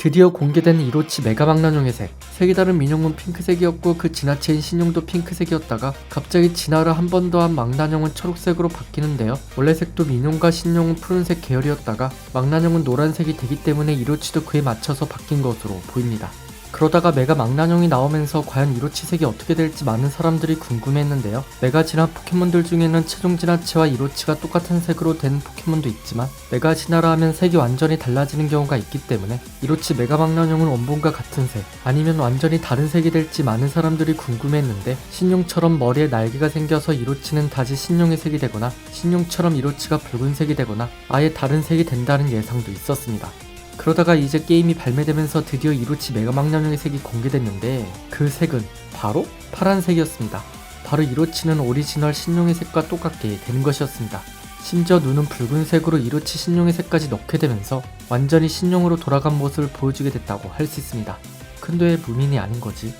드디어 공개된 이로치 메가망나뇽의 색. 색이 다른 민용은 핑크색이었고 그 지나치인 신용도 핑크색이었다가 갑자기 진화를 한 번 더 한 망나뇽은 초록색으로 바뀌는데요. 원래 색도 민용과 신용은 푸른색 계열이었다가 망나뇽은 노란색이 되기 때문에 이로치도 그에 맞춰서 바뀐 것으로 보입니다. 그러다가 메가 망나뇽이 나오면서 과연 이로치 색이 어떻게 될지 많은 사람들이 궁금해했는데요. 메가 진화 포켓몬들 중에는 최종 진화체와 이로치가 똑같은 색으로 된 포켓몬도 있지만 메가 진화를 하면 색이 완전히 달라지는 경우가 있기 때문에 이로치 메가 망나뇽은 원본과 같은 색 아니면 완전히 다른 색이 될지 많은 사람들이 궁금해했는데 신용처럼 머리에 날개가 생겨서 이로치는 다시 신용의 색이 되거나 신용처럼 이로치가 붉은색이 되거나 아예 다른 색이 된다는 예상도 있었습니다. 그러다가 이제 게임이 발매되면서 드디어 이로치 메가망나뇽의 색이 공개됐는데 그 색은 바로 파란색이었습니다. 바로 이로치는 오리지널 신용의 색과 똑같게 되는 것이었습니다. 심지어 눈은 붉은색으로 이로치 신용의 색까지 넣게 되면서 완전히 신용으로 돌아간 모습을 보여주게 됐다고 할 수 있습니다. 왜 무민이 아닌 거지?